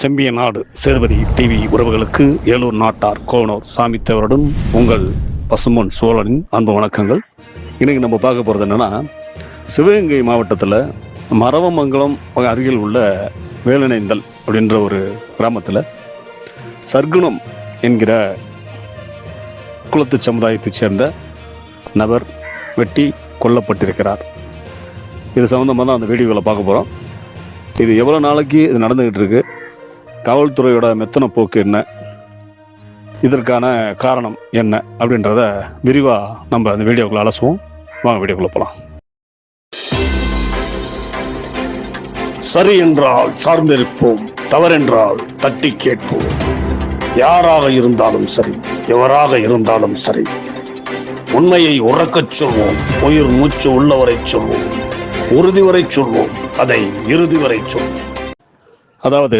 செம்பிய நாடு சேதுபதி டிவி உறவுகளுக்கு ஏலூர் நாட்டார் கோனூர் சாமித்தேவருடன் உங்கள் பசுமன் சோழனின் அன்பு வணக்கங்கள். இன்றைக்கு நம்ம பார்க்க போகிறது என்னன்னா சிவகங்கை மாவட்டத்தில் மரவமங்கலம் அருகில் உள்ள வேலனைந்தல் அப்படின்ற ஒரு கிராமத்தில் சர்க்குணம் என்கிற குலத்து சமுதாயத்தைச் சேர்ந்த நபர் வெட்டி கொல்லப்பட்டிருக்கிறார். இது சம்மந்தமாக தான் அந்த வீடியோவில் பார்க்க போகிறோம் இது எவ்வளோ நாளைக்கு இது நடந்துக்கிட்டு இருக்குது காவல்துறையோட மெத்தன போக்கு என்ன? இதற்கான காரணம் என்ன? அப்படின்றத விரிவாக நம்ம அந்த வீடியோக்குள்ள அலசுவோம். வாங்க வீடியோக்குள்ள போகலாம் சரி என்றால் சார்ந்திருப்போம் தவறென்றால் தட்டி கேட்போம். யாராக இருந்தாலும் சரி எவராக இருந்தாலும் சரி உண்மையை உறக்கச் சொல்வோம் உயிர் மூச்சு உள்ளவரை சொல்வோம் உறுதி வரை சொல்வோம் அதை இறுதி வரை சொல்வோம். அதாவது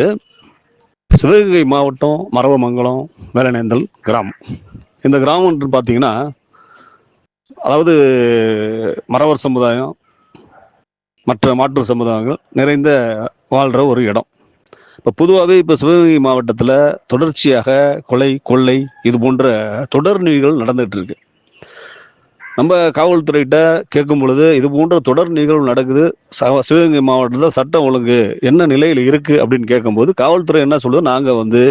சிவகங்கை மாவட்டம் மரவமங்கலம் வேலநேந்தல் கிராமம். இந்த கிராமம் பார்த்தீங்கன்னா அதாவது மறவர் சமுதாயம் மற்ற மாற்று சமுதாயங்கள் நிறைந்த வாழ்கிற ஒரு இடம். இப்போ பொதுவாகவே இப்போ சிவகங்கை மாவட்டத்தில் தொடர்ச்சியாக கொலை கொள்ளை இது போன்ற தொடர் நிகழ்வுகள் நடந்துகிட்டு இருக்கு. நம்ம காவல்துறையிட்ட கேட்கும் பொழுது இது போன்ற தொடர் நிகழ்வு நடக்குது. சிவகங்கை மாவட்டத்தில் சட்டம் ஒழுங்கு என்ன நிலையில் இருக்கு அப்படின்னு கேட்கும்போது காவல்துறை என்ன சொல்லுது? நாங்கள் வந்து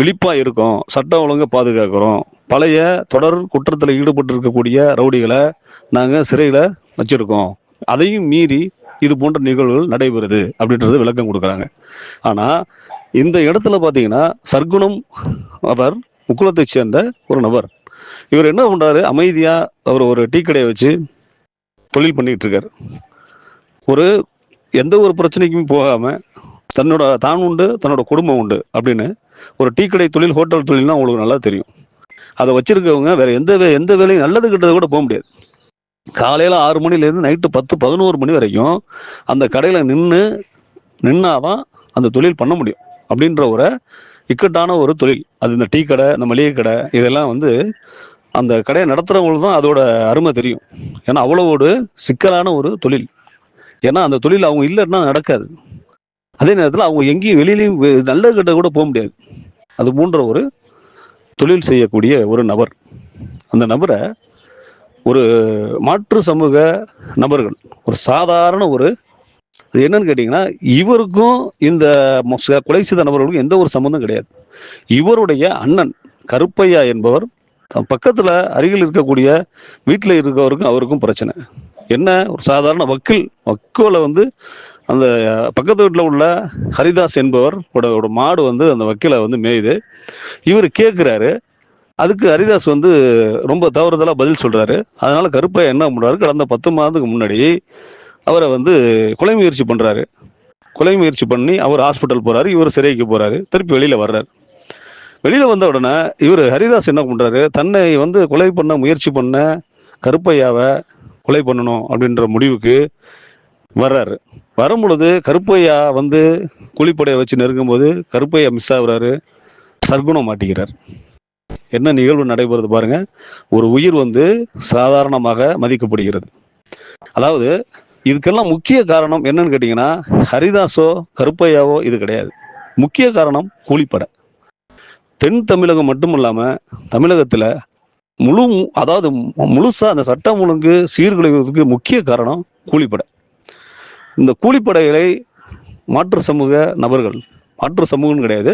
விழிப்பாக இருக்கோம். சட்டம் ஒழுங்கை பாதுகாக்கிறோம். பழைய தொடர் குற்றத்தில் ஈடுபட்டு இருக்கக்கூடிய ரவுடிகளை நாங்கள் சிறையில் வச்சிருக்கோம். அதையும் மீறி இது போன்ற நிகழ்வுகள் நடைபெறுது அப்படின்றது விளக்கம் கொடுக்குறாங்க. ஆனால் இந்த இடத்துல பார்த்தீங்கன்னா சர்க்குணம் அவர் முக்குளத்தை சேர்ந்த ஒரு நபர். இவர் என்ன பண்ணுறாரு அமைதியாக அவர் ஒரு டீ கடையை வச்சு தொழில் பண்ணிகிட்டு இருக்காரு. ஒரு எந்த ஒரு பிரச்சனைக்கும் போகாமல் தன்னோட தான் உண்டு தன்னோட குடும்பம் உண்டு அப்படின்னு ஒரு டீ கடை தொழில் ஹோட்டல் தொழில்னா உங்களுக்கு நல்லா தெரியும். அதை வச்சிருக்கவங்க வேற எந்த வே- எந்த வேலையும் நல்லது கிட்டது கூட போக முடியாது. காலையில் ஆறு மணிலேருந்து நைட்டு பத்து பதினோரு மணி வரைக்கும் அந்த கடையில் நின்று நின்னாதான் அந்த தொழில் பண்ண முடியும் அப்படின்ற ஒரு இக்கட்டான ஒரு தொழில். அது இந்த டீ கடை இந்த மளிகை கடை இதெல்லாம் வந்து அந்த கடையை நடத்துறவங்களுக்கு தான் அதோட அருமை தெரியும். ஏன்னா அவ்வளோ ஒரு சிக்கலான ஒரு தொழில். ஏன்னா அந்த தொழில் அவங்க இல்லைன்னா நடக்காது. அதே நேரத்தில் அவங்க எங்கேயும் வெளியிலையும் நல்ல கிட்ட கூட போக முடியாது. அது போன்ற ஒரு தொழில் செய்யக்கூடிய ஒரு நபர். அந்த நபரை ஒரு மாற்று சமூக நபர்கள் ஒரு சாதாரண ஒரு என்னன்னு கேட்டிங்கன்னா இவருக்கும் இந்த கொலை செய்த நபர்களுக்கும் எந்த ஒரு சம்மந்தம் கிடையாது. இவருடைய அண்ணன் கருப்பையா என்பவர் பக்கத்தில் அருகில் இருக்கக்கூடிய வீட்டில் இருக்கவருக்கும் அவருக்கும் பிரச்சனை. என்ன? ஒரு சாதாரண வக்கீல் வக்கோல வந்து அந்த பக்கத்து வீட்டில் உள்ள ஹரிதாஸ் என்பவர் ஒரு மாடு வந்து அந்த வக்கீலை வந்து மேயுது. இவர் கேட்குறாரு அதுக்கு ஹரிதாஸ் வந்து ரொம்ப தவறுதலாக பதில் சொல்கிறாரு அதனால கருப்பையா என்ன பண்ணுறாரு கடந்த பத்து மாதத்துக்கு முன்னாடி அவரை வந்து கொலை முயற்சி பண்ணுறாரு கொலை முயற்சி பண்ணி அவர் ஹாஸ்பிட்டல் போகிறாரு இவர் சிறைக்கு போகிறாரு திருப்பி வெளியில் வர்றாரு. வெளியில் வந்த உடனே இவர் ஹரிதாஸ் என்ன பண்ணுறாரு தன்னை வந்து கொலை பண்ண முயற்சி பண்ண கருப்பையாவை கொலை பண்ணணும் அப்படின்ற முடிவுக்கு வர்றாரு. வரும்பொழுது கருப்பையா வந்து கூலிப்படையை வச்சு நெருங்கும் போது கருப்பையா மிஸ் ஆகுறாரு. சர்க்குணம் மாட்டிக்கிறார். என்ன நிகழ்வு நடைபெறுது பாருங்க. ஒரு உயிர் வந்து சாதாரணமாக மதிக்கப்படுகிறது. அதாவது இதுக்கெல்லாம் முக்கிய காரணம் என்னன்னு கேட்டீங்கன்னா ஹரிதாஸோ கருப்பையாவோ இது கிடையாது. முக்கிய காரணம் கூலிப்படை. தென் தமிழகம் மட்டும் இல்லாம தமிழகத்துல முழு அதாவது முழுசாக முழுசா அந்த சட்டம் ஒழுங்கு சீர்குலைவதற்கு முக்கிய காரணம் கூலிப்படை. இந்த கூலிப்படைகளை மாற்று சமூக நபர்கள் மாற்று சமூகம் கிடையாது.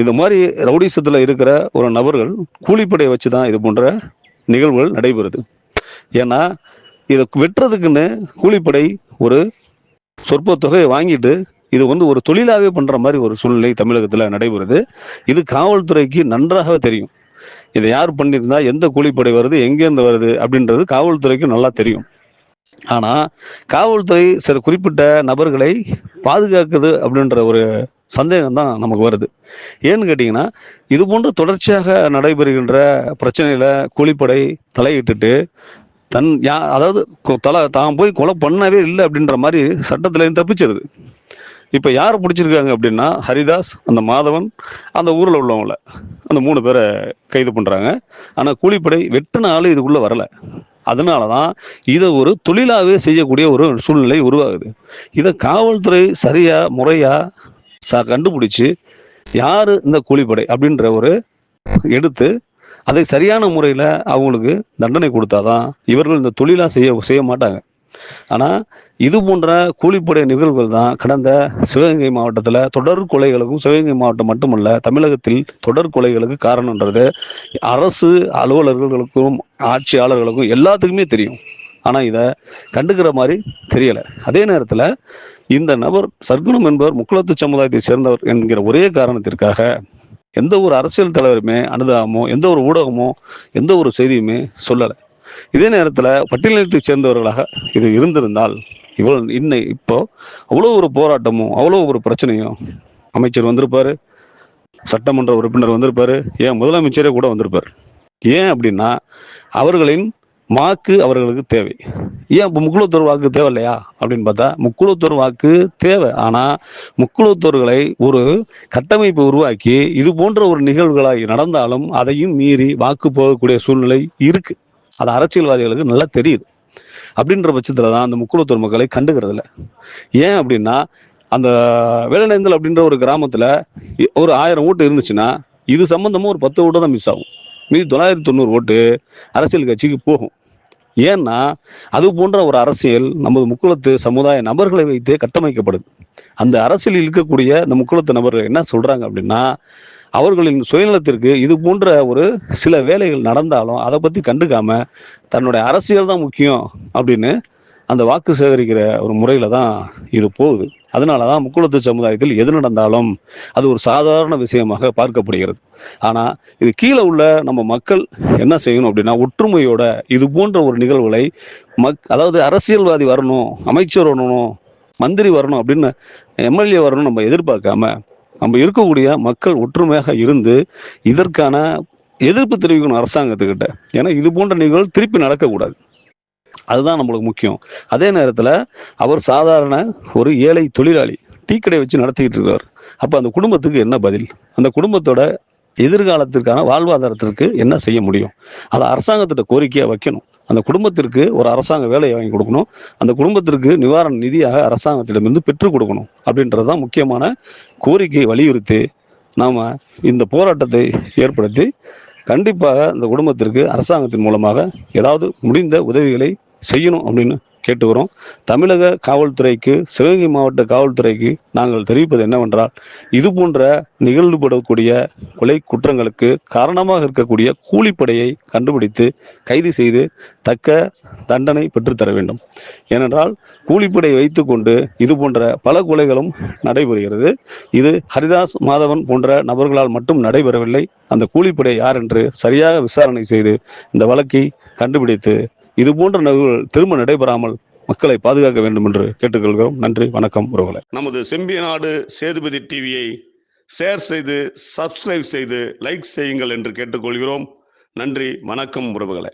இந்த மாதிரி ரவுடிசத்தில் இருக்கிற ஒரு நபர்கள் கூலிப்படையை வச்சு தான் இது போன்ற நிகழ்வுகள் நடைபெறுது. ஏன்னா இதை வெட்டுறதுக்குன்னு கூலிப்படை ஒரு சொற்ப தொகையை வாங்கிட்டு இது வந்து ஒரு தொழிலாகவே பண்ற மாதிரி ஒரு சூழ்நிலை தமிழகத்தில் நடைபெறுது. இது காவல்துறைக்கு நன்றாகவே தெரியும். இதை யார் பண்ணியிருந்தா எந்த கூலிப்படை வருது எங்கேருந்து வருது அப்படின்றது காவல்துறைக்கு நல்லா தெரியும். ஆனா காவல்துறை சில குறிப்பிட்ட நபர்களை பாதுகாக்குது அப்படின்ற ஒரு சந்தேகம் தான் நமக்கு வருது. ஏன்னு கேட்டிங்கன்னா இது போன்று தொடர்ச்சியாக நடைபெறுகின்ற பிரச்சனையில் கூலிப்படை தலையிட்டுட்டு தன் யா அதாவது கொ- தலை தான் போய் கொலை பண்ணவே இல்லை அப்படின்ற மாதிரி சட்டத்திலேருந்து தப்பிச்சிருது இப்போ யார் பிடிச்சிருக்காங்க அப்படின்னா ஹரிதாஸ் அந்த மாதவன் அந்த ஊரில் உள்ளவங்கள. அந்த மூணு பேரை கைது பண்ணுறாங்க ஆனால் கூலிப்படை வெட்டின ஆள் இதுக்குள்ளே வரல. அதனால தான் இதை ஒரு தொழிலாகவே செய்யக்கூடிய ஒரு சூழ்நிலை உருவாகுது. இதை காவல்துறை சரியாக முறையாக ச கண்டுபிடிச்சி யார் இந்த கூலிப்படை அப்படின்ற ஒரு எடுத்து அதை சரியான முறையில் அவங்களுக்கு தண்டனை கொடுத்தாதான் இவர்கள் இந்த தொழிலாக செய்ய செய்ய மாட்டாங்க. ஆனால் இது போன்ற கூலிப்படை நிகழ்வுகள் தான் கடந்த சிவகங்கை மாவட்டத்தில் தொடர் கொலைகளுக்கும் சிவகங்கை மாவட்டம் மட்டுமல்ல தமிழகத்தில் தொடர் கொலைகளுக்கு காரணம்ன்றது அரசு அலுவலர்களுக்கும் ஆட்சியாளர்களுக்கும் எல்லாத்துக்குமே தெரியும். ஆனால் இதை கண்டுக்கிற மாதிரி தெரியலை. அதே நேரத்தில் இந்த நபர் சர்க்குணம் என்பவர் முக்குளத்து சமுதாயத்தை சேர்ந்தவர் என்கிற ஒரே காரணத்திற்காக எந்த ஒரு அரசியல் தலைவருமே அனுதாபமோ எந்த ஒரு ஊடகமோ எந்த ஒரு செய்தியுமே சொல்லலை. இதே நேரத்தில் பட்டியலினத்தை சேர்ந்தவர்களாக இது இருந்திருந்தால் இவ்வளோ இன்னை இப்போ அவ்வளோ ஒரு போராட்டமும் அவ்வளோ ஒரு பிரச்சனையும் அமைச்சர் வந்திருப்பாரு சட்டமன்ற உறுப்பினர் வந்திருப்பாரு ஏன் முதலமைச்சரே கூட வந்திருப்பார். ஏன் அப்படின்னா அவர்களின் வாக்கு அவர்களுக்கு தேவை. ஏன் இப்போ முக்குளத்தூர் வாக்கு தேவை இல்லையா அப்படின்னு பார்த்தா முக்குளத்தூர் வாக்கு தேவை. ஆனால் முக்குளத்தூர்களை ஒரு கட்டமைப்பை உருவாக்கி இது போன்ற ஒரு நிகழ்வுகளாகி நடந்தாலும் அதையும் மீறி வாக்கு போகக்கூடிய சூழ்நிலை இருக்கு. அது அரசியல்வாதிகளுக்கு நல்லா தெரியுது. அப்படின்ற பட்சத்தில் தான் அந்த முக்குளத்தூர் மக்களை கண்டுக்கிறது இல்லை ஏன் அப்படின்னா அந்த வேலநேந்தல் அப்படின்ற ஒரு கிராமத்தில் ஒரு ஆயிரம் ஓட்டு இருந்துச்சுன்னா இது சம்மந்தமாக ஒரு பத்து ஓட்டு தான் மிஸ் ஆகும். மீதி தொள்ளாயிரத்தி தொண்ணூறு ஓட்டு அரசியல் கட்சிக்கு போகும். ஏன்னா அது போன்ற ஒரு அரசியல் நமது முக்குளத்து சமுதாய நபர்களை வைத்து கட்டமைக்கப்படுது. அந்த அரசியலில் இருக்கக்கூடிய இந்த முக்குளத்து நபர்கள் என்ன சொல்றாங்க அப்படின்னா அவர்களின் சுயநலத்திற்கு இது போன்ற ஒரு சில வேலைகள் நடந்தாலும் அதை பத்தி கண்டுக்காம தன்னுடைய அரசியல் தான் முக்கியம் அப்படின்னு அந்த வாக்கு சேகரிக்கிற ஒரு முறையில தான் இது போகுது. அதனால தான் முக்குளத்து சமுதாயத்தில் எது நடந்தாலும் அது ஒரு சாதாரண விஷயமாக பார்க்கப்படுகிறது. ஆனால் இது கீழே உள்ள நம்ம மக்கள் என்ன செய்யணும் அப்படின்னா ஒற்றுமையோட இது போன்ற ஒரு நிகழ்வுகளை மக் அதாவது அரசியல்வாதி வரணும் அமைச்சர் வரணும் மந்திரி வரணும் அப்படின்னு எம்எல்ஏ வரணும் நம்ம எதிர்பார்க்காம நம்ம இருக்கக்கூடிய மக்கள் ஒற்றுமையாக இருந்து இதற்கான எதிர்ப்பு தெரிவிக்கணும் அரசாங்கத்துக்கிட்ட. ஏன்னா இது போன்ற நிகழ்வு திருப்பி நடக்கக்கூடாது. அதுதான் நம்மளுக்கு முக்கியம். அதே நேரத்தில் அவர் சாதாரண ஒரு ஏழை தொழிலாளி டீ கடை வச்சு நடத்திக்கிட்டு இருக்கார். அப்போ அந்த குடும்பத்துக்கு என்ன பதில்? அந்த குடும்பத்தோட எதிர்காலத்திற்கான வாழ்வாதாரத்திற்கு என்ன செய்ய முடியும்? அதை அரசாங்கத்திட்ட கோரிக்கையாக வைக்கணும். அந்த குடும்பத்திற்கு ஒரு அரசாங்க வேலையை வாங்கி கொடுக்கணும். அந்த குடும்பத்திற்கு நிவாரண நிதியாக அரசாங்கத்திடமிருந்து பெற்றுக் கொடுக்கணும். அப்படின்றதுதான் முக்கியமான கோரிக்கையை வலியுறுத்தி நாம் இந்த போராட்டத்தை ஏற்படுத்தி கண்டிப்பாக இந்த குடும்பத்திற்கு அரசாங்கத்தின் மூலமாக ஏதாவது முடிந்த உதவிகளை செய்யணும் அப்படின்னு கேட்டுக்கிறோம் தமிழக காவல்துறைக்கு சிவகங்கை மாவட்ட காவல்துறைக்கு நாங்கள் தெரிவிப்பது என்னவென்றால் இது போன்ற நிகழ்வுபடக்கூடிய கொலை குற்றங்களுக்கு காரணமாக இருக்கக்கூடிய கூலிப்படையை கண்டுபிடித்து கைது செய்து தக்க தண்டனை பெற்றுத்தர வேண்டும். ஏனென்றால் கூலிப்படை வைத்துக்கொண்டு இது போன்ற பல கொலைகளும் நடைபெறுகிறது. இது ஹரிதாஸ் மாதவன் போன்ற நபர்களால் மட்டும் நடைபெறவில்லை. அந்த கூலிப்படை யார் என்று சரியாக விசாரணை செய்து இந்த வழக்கை கண்டுபிடித்து இது போன்ற நிகழ்வுகள் திரும்ப நடைபெறாமல் மக்களை பாதுகாக்க வேண்டும் என்று கேட்டுக்கொள்கிறோம். நன்றி வணக்கம் உறவுகளை. நமது செம்பிய நாடு சேதுபதி டிவியை ஷேர் செய்து சப்ஸ்கிரைப் செய்து லைக் செய்யுங்கள் என்று கேட்டுக்கொள்கிறோம். நன்றி வணக்கம் உறவுகளை.